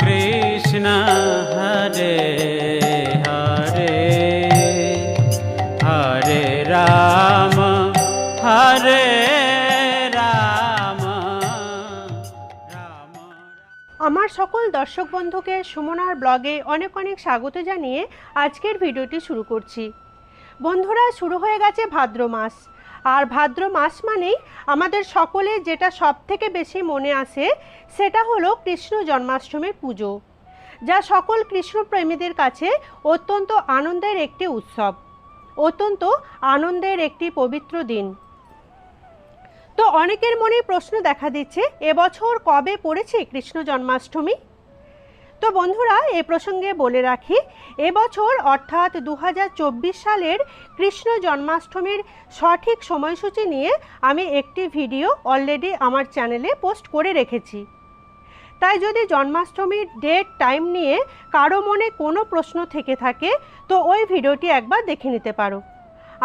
কৃষ্ণ হরে হরে হরে রাম হরে রাম রাম। আমার সকল দর্শক বন্ধুকে সুমনার ব্লগে অনেক অনেক স্বাগত জানিয়ে আজকের ভিডিওটি শুরু করছি। বন্ধুরা, শুরু হয়ে গেছে ভাদ্র মাস। আর ভাদ্র মাস মানেই আমাদের সকলে যেটা সব থেকে বেশি মনে আসে, সেটা হলো কৃষ্ণ জন্মাষ্টমীর পুজো, যা সকল কৃষ্ণপ্রেমীদের কাছে অত্যন্ত আনন্দের একটি উৎসব, অত্যন্ত আনন্দের একটি পবিত্র দিন। তো অনেকের মনে প্রশ্ন দেখা দিচ্ছে এবছর কবে পড়েছে কৃষ্ণ জন্মাষ্টমী? তো বন্ধুরা, এ প্রসঙ্গে বলে রাখি এবছর অর্থাৎ দু হাজার চব্বিশ সালের কৃষ্ণ জন্মাষ্টমীর সঠিক সময়সূচি নিয়ে আমি একটি ভিডিও অলরেডি আমার চ্যানেলে পোস্ট করে রেখেছি। তাই যদি জন্মাষ্টমীর ডেট টাইম নিয়ে কারও মনে কোনো প্রশ্ন থেকে থাকে, তো ওই ভিডিওটি একবার দেখে নিতে পারো।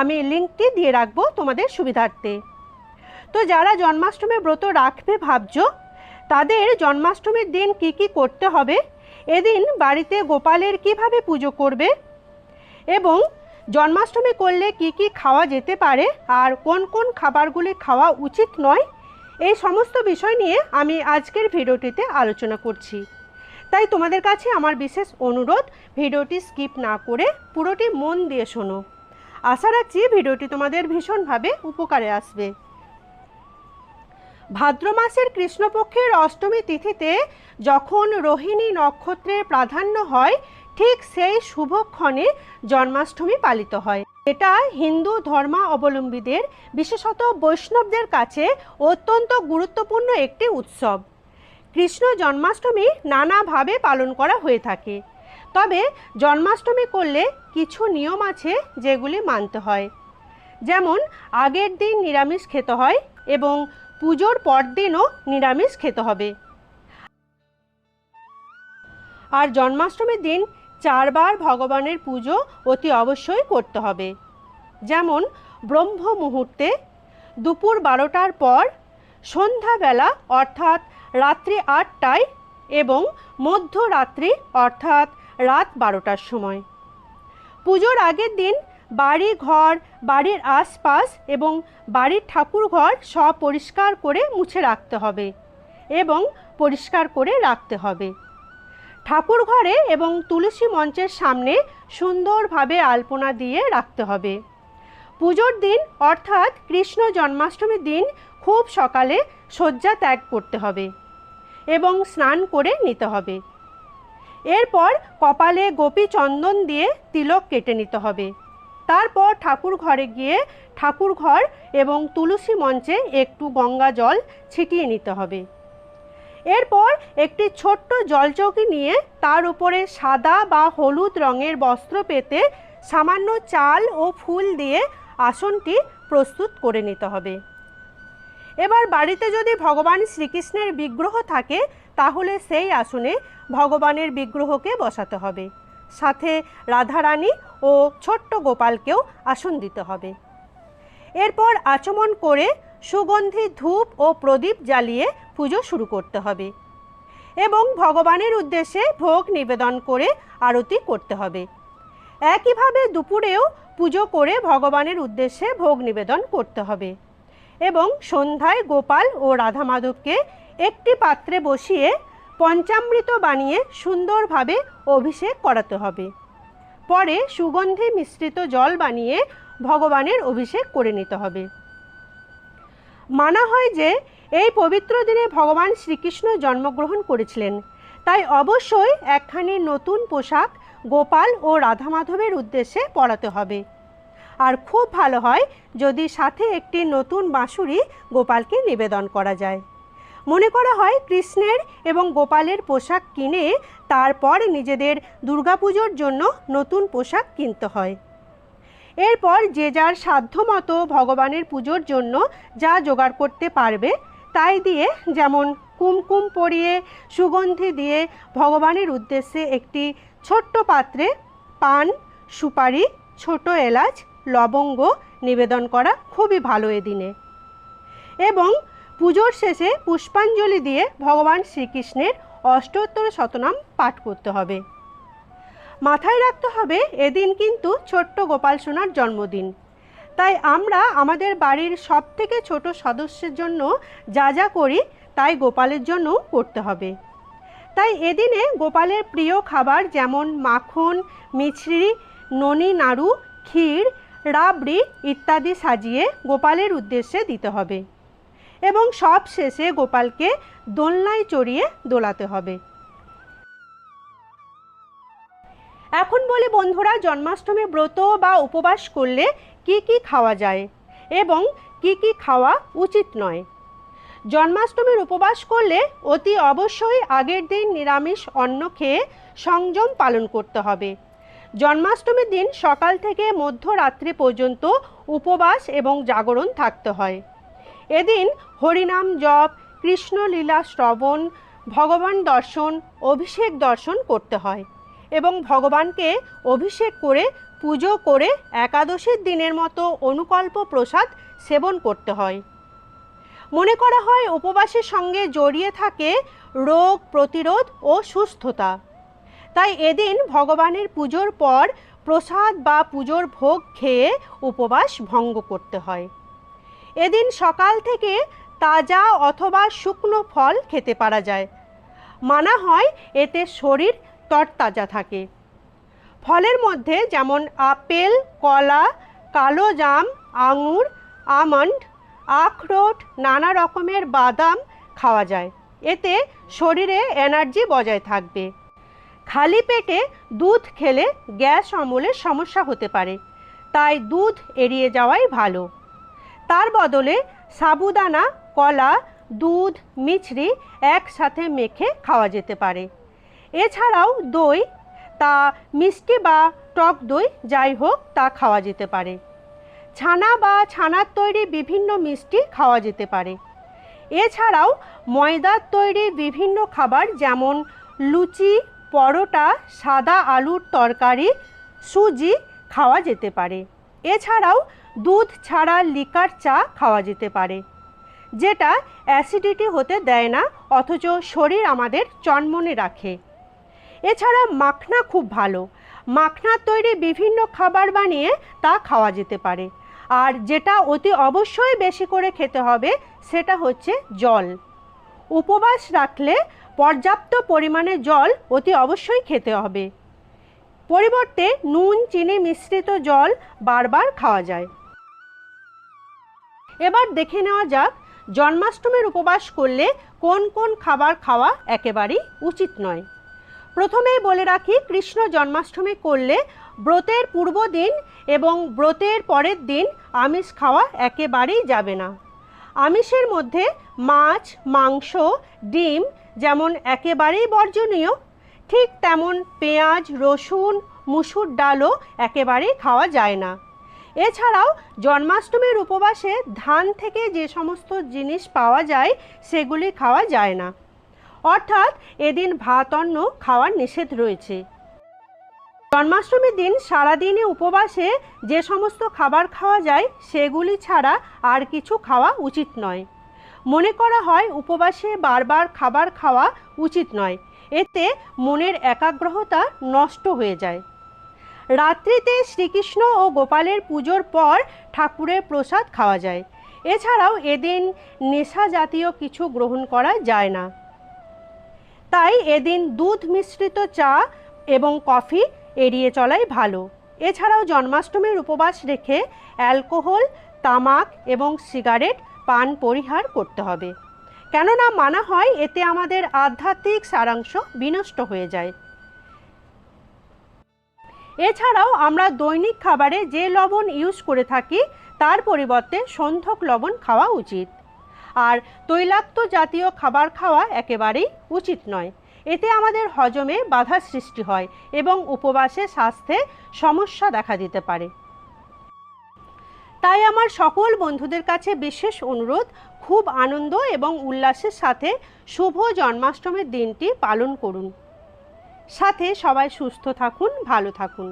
আমি লিঙ্কটি দিয়ে রাখব তোমাদের সুবিধার্থে। তো যারা জন্মাষ্টমী ব্রত রাখবে ভাবছ, তাদের জন্মাষ্টমীর দিন কি কি করতে হবে এদিন বাড়িতে গোপালের কীভাবে পুজো করবে? এবং জন্মাষ্টমী করলে কি কি খাওয়া যেতে পারে? আর কোন কোন খাবারগুলি খাওয়া উচিত নয়? এই সমস্ত বিষয় নিয়ে আমি আজকের ভিডিওটিতে আলোচনা করছি। তাই তোমাদের কাছে আমার বিশেষ অনুরোধ, ভিডিওটি স্কিপ না করে পুরোটি মন দিয়ে শোনো। আশা রাখছি ভিডিওটি তোমাদের ভীষণভাবে উপকারে আসবে। ভাদ্র মাসের কৃষ্ণপক্ষের অষ্টমী তিথিতে যখন রোহিণী নক্ষত্রের প্রাধান্য হয়, ঠিক সেই শুভক্ষণে জন্মাষ্টমী পালিত হয়। এটা হিন্দু ধর্মাবলম্বীদের, বিশেষত বৈষ্ণবদের কাছে অত্যন্ত গুরুত্বপূর্ণ একটি উৎসব। কৃষ্ণ জন্মাষ্টমী নানাভাবে পালন করা হয়ে থাকে। তবে জন্মাষ্টমী করলে কিছু নিয়ম আছে যেগুলি মানতে হয়। যেমন, আগের দিন নিরামিষ খেতে হয় এবং পুজোর পরদিনও নিরামিষ খেতে হবে। আর জন্মাষ্টমীর দিন চারবার ভগবানের পুজো অতি অবশ্যই করতে হবে। যেমন ব্রহ্ম মুহূর্তে দুপুর বারোটার পর, সন্ধ্যাবেলা অর্থাৎ রাত্রি আটটায় এবং মধ্যরাত্রি অর্থাৎ রাত বারোটার সময়। পুজোর আগের দিন বাড়ি ঘর বাড়ির আশপাশ এবং বাড়ির ঠাকুর ঘর সব পরিষ্কার করে মুছে রাখতে হবে এবং পরিষ্কার করে রাখতে হবে। ঠাকুর ঘরে এবং তুলসী মঞ্চের সামনে সুন্দরভাবে আলপনা দিয়ে রাখতে হবে। পুজোর দিন অর্থাৎ কৃষ্ণ জন্মাষ্টমীর দিন খুব সকালে শয্যা ত্যাগ করতে হবে এবং স্নান করে নিতে হবে। এরপর কপালে গোপী চন্দন দিয়ে তিলক কেটে নিতে হবে। তারপর ঠাকুর ঘরে গিয়ে ঠাকুর ঘর এবং তুলসী মঞ্চে একটু গঙ্গা জল ছিটিয়ে নিতে হবে। এরপর একটি ছোট্ট জলচৌকি নিয়ে তার উপরে সাদা বা হলুদ রঙের বস্ত্র পেতে সামান্য চাল ও ফুল দিয়ে আসনটি প্রস্তুত করে নিতে হবে। এবার বাড়িতে যদি ভগবান শ্রীকৃষ্ণের বিগ্রহ থাকে, তাহলে সেই আসনে ভগবানের বিগ্রহকে বসাতে হবে। সাথে রাধারানী ও ছোট্ট গোপালকেও আসন দিতে হবে। এরপর আচমন করে সুগন্ধি ধূপ ও প্রদীপ জ্বালিয়ে পুজো শুরু করতে হবে এবং ভগবানের উদ্দেশ্যে ভোগ নিবেদন করে আরতি করতে হবে। একইভাবে দুপুরেও পুজো করে ভগবানের উদ্দেশ্যে ভোগ নিবেদন করতে হবে এবং সন্ধ্যায় গোপাল ও রাধা মাধবকে একটি পাত্রে বসিয়ে পঞ্চামৃত বানিয়ে সুন্দরভাবে অভিষেক করাতে হবে। পরে সুগন্ধি মিশ্রিত জল বানিয়ে ভগবানের অভিষেক করে নিতে হবে। মানা হয় যে, এই পবিত্র দিনে ভগবান শ্রীকৃষ্ণ জন্মগ্রহণ করেছিলেন। তাই অবশ্যই একখানি নতুন পোশাক গোপাল ও রাধা মাধবের উদ্দেশ্যে পরাতে হবে। আর খুব ভালো হয় যদি সাথে একটি নতুন বাঁশুরি গোপালকে নিবেদন করা যায়। মনে করা হয় কৃষ্ণের এবং গোপালের পোশাক কিনে তারপর নিজেদের দুর্গাপুজোর জন্য নতুন পোশাক কিনতে হয়। এরপর যে যার সাধ্যমতো ভগবানের পুজোর জন্য যা জোগাড় করতে পারবে, তাই দিয়ে যেমন কুমকুম পরিয়ে, সুগন্ধি দিয়ে ভগবানের উদ্দেশ্যে একটি ছোট্ট পাত্রে পান, সুপারি, ছোট এলাচ, লবঙ্গ নিবেদন করা খুবই ভালো এদিনে। এবং পুজোর শেষে পুষ্পাঞ্জলি দিয়ে ভগবান শ্রীকৃষ্ণের অষ্টোত্তর শতনাম পাঠ করতে হবে। মাথায় রাখতে হবে, এদিন কিন্তু ছোট্ট গোপাল সোনার জন্মদিন। তাই আমরা আমাদের বাড়ির সব থেকে ছোট সদস্যের জন্য যা যা করি, তাই গোপালের জন্য করতে হবে। তাই এদিনে গোপালের প্রিয় খাবার যেমন মাখন, মিছরি, ননি নাড়ু, ক্ষীর, রাবড়ি ইত্যাদি সাজিয়ে গোপালের উদ্দেশ্যে দিতে হবে। এবং সব শেষে গোপালকে দোলনায় চড়িয়ে দোলাতে হবে। এখন বলি বন্ধুরা, জন্মাষ্টমী ব্রত বা উপবাস করলে কি কি খাওয়া যায় এবং কি কি খাওয়া উচিত নয়? জন্মাষ্টমীর উপবাস করলে অতি অবশ্যই আগের দিন নিরামিষ অন্ন খেয়ে সংযম পালন করতে হবে। জন্মাষ্টমীর দিন সকাল থেকে মধ্যরাত্রি পর্যন্ত উপবাস এবং জাগরণ থাকতে হয়। এদিন হরিনাম জপ, কৃষ্ণলীলা শ্রবণ, ভগবান দর্শন, অভিষেক দর্শন করতে হয় এবং ভগবানকে অভিষেক করে পুজো করে একাদশীর দিনের মতো অনুকল্প প্রসাদ সেবন করতে হয়। মনে করা হয় উপবাসের সঙ্গে জড়িয়ে থাকে রোগ প্রতিরোধ ও সুস্থতা। তাই এদিন ভগবানের পুজোর পর প্রসাদ বা পুজোর ভোগ খেয়ে উপবাস ভঙ্গ করতে হয়। এদিন সকাল থেকে তাজা অথবা শুকনো ফল খেতে পারা যায়। মানা হয় এতে শরীর তরতাজা থাকে। ফলের মধ্যে যেমন আপেল, কলা, কালো জাম, আঙুর, আমন্ড, আখরোট, নানা রকমের বাদাম খাওয়া যায়। এতে শরীরে এনার্জি বজায় থাকবে। খালি পেটে দুধ খেলে গ্যাস অমলের সমস্যা হতে পারে। তাই দুধ এড়িয়ে যাওয়াই ভালো। তার বদলে সাবুদানা, কলা, দুধ, মিছরি একসাথে মেখে খাওয়া যেতে পারে। এছাড়াও দই, তা মিষ্টি বা টক দই যাই হোক তা খাওয়া যেতে পারে। ছানা বা ছানার তৈরি বিভিন্ন মিষ্টি খাওয়া যেতে পারে। এছাড়াও ময়দার তৈরি বিভিন্ন খাবার যেমন লুচি, পরোটা, সাদা আলুর তরকারি, সুজি খাওয়া যেতে পারে। এছাড়াও দুধ ছাড়া লিকার চা খাওয়া যেতে পারে, যেটা অ্যাসিডিটি হতে দেয় না, অথচ শরীর আমাদের চনমনে রাখে। এছাড়া মাখনা খুব ভালো। মাখনার তৈরি বিভিন্ন খাবার বানিয়ে তা খাওয়া যেতে পারে। আর যেটা অতি অবশ্যই বেশি করে খেতে হবে, সেটা হচ্ছে জল। উপবাস রাখলে পর্যাপ্ত পরিমাণে জল অতি অবশ্যই খেতে হবে। পরিবর্তে নুন, চিনি মিশ্রিত জল বারবার খাওয়া যায়। এবার দেখে নেওয়া যাক, জন্মাষ্টমীর উপবাস করলে কোন কোন খাবার খাওয়া একেবারেই উচিত নয়। প্রথমেই বলে রাখি, কৃষ্ণ জন্মাষ্টমী করলে ব্রতের পূর্ব দিন এবং ব্রতের পরের দিন আমিষ খাওয়া একেবারেই যাবে না। আমিষের মধ্যে মাছ, মাংস, ডিম যেমন একেবারেই বর্জনীয়, ঠিক তেমন পেঁয়াজ, রসুন, মুসুর ডালও একেবারেই খাওয়া যায় না। এছাড়াও জন্মাষ্টমীর উপবাসে ধান থেকে যে সমস্ত জিনিস পাওয়া যায়, সেগুলি খাওয়া যায় না। অর্থাৎ এদিন ভাত, অন্ন খাওয়ার নিষেধ রয়েছে। জন্মাষ্টমীর দিন সারাদিনে উপবাসে যে সমস্ত খাবার খাওয়া যায়, সেগুলি ছাড়া আর কিছু খাওয়া উচিত নয়। মনে করা হয় উপবাসে বারবার খাবার খাওয়া উচিত নয়। এতে মনের একাগ্রহতা নষ্ট হয়ে যায়। রাত্রিতে শ্রীকৃষ্ণ ও গোপালের পুজোর পর ঠাকুরের প্রসাদ খাওয়া যায়। এছাড়াও এদিন নেশা জাতীয় কিছু গ্রহণ করা যায় না। তাই এদিন দুধ মিশ্রিত চা এবং কফি এড়িয়ে চলাই ভালো। এছাড়াও জন্মাষ্টমীর উপবাস রেখে অ্যালকোহল, তামাক এবং সিগারেট, পান পরিহার করতে হবে। কেননা মানা হয় এতে আমাদের আধ্যাত্মিক সারাংশ বিনষ্ট হয়ে যায়। এছাড়াও আমরা দৈনিক খাবারে যে লবণ ইউজ করে থাকি, তার পরিবর্তে সন্ধক লবণ খাওয়া উচিত। আর তৈলাক্ত জাতীয় খাবার খাওয়া একেবারেই উচিত নয়। এতে আমাদের হজমে বাধা সৃষ্টি হয় এবং উপবাসে স্বাস্থ্যে সমস্যা দেখা দিতে পারে। তাই আমার সকল বন্ধুদের কাছে বিশেষ অনুরোধ, খুব আনন্দ এবং উল্লাসের সাথে শুভ জন্মাষ্টমীর দিনটি পালন করুন। সাথে সবাই সুস্থ থাকুন, ভালো থাকুন।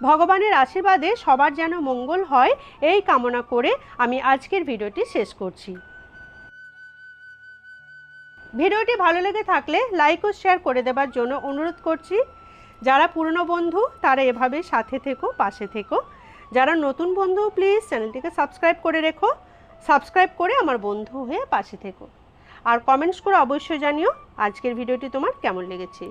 ভগবানের আশীর্বাদে সবার যেন মঙ্গল হয়, এই কামনা করে আমি আজকের ভিডিওটি শেষ করছি। ভিডিওটি ভালো লেগে থাকলে লাইক ও শেয়ার করে দেবার জন্য অনুরোধ করছি। যারা পুরনো বন্ধু, তারা এভাবে সাথে থেকো, পাশে থেকো। যারা নতুন বন্ধু, প্লিজ চ্যানেলটিকে সাবস্ক্রাইব করে রেখো। সাবস্ক্রাইব করে আমার বন্ধু হয়ে পাশে থেকো। আর কমেন্টস করে অবশ্যই জানিও আজকের ভিডিওটি তোমার কেমন লেগেছে।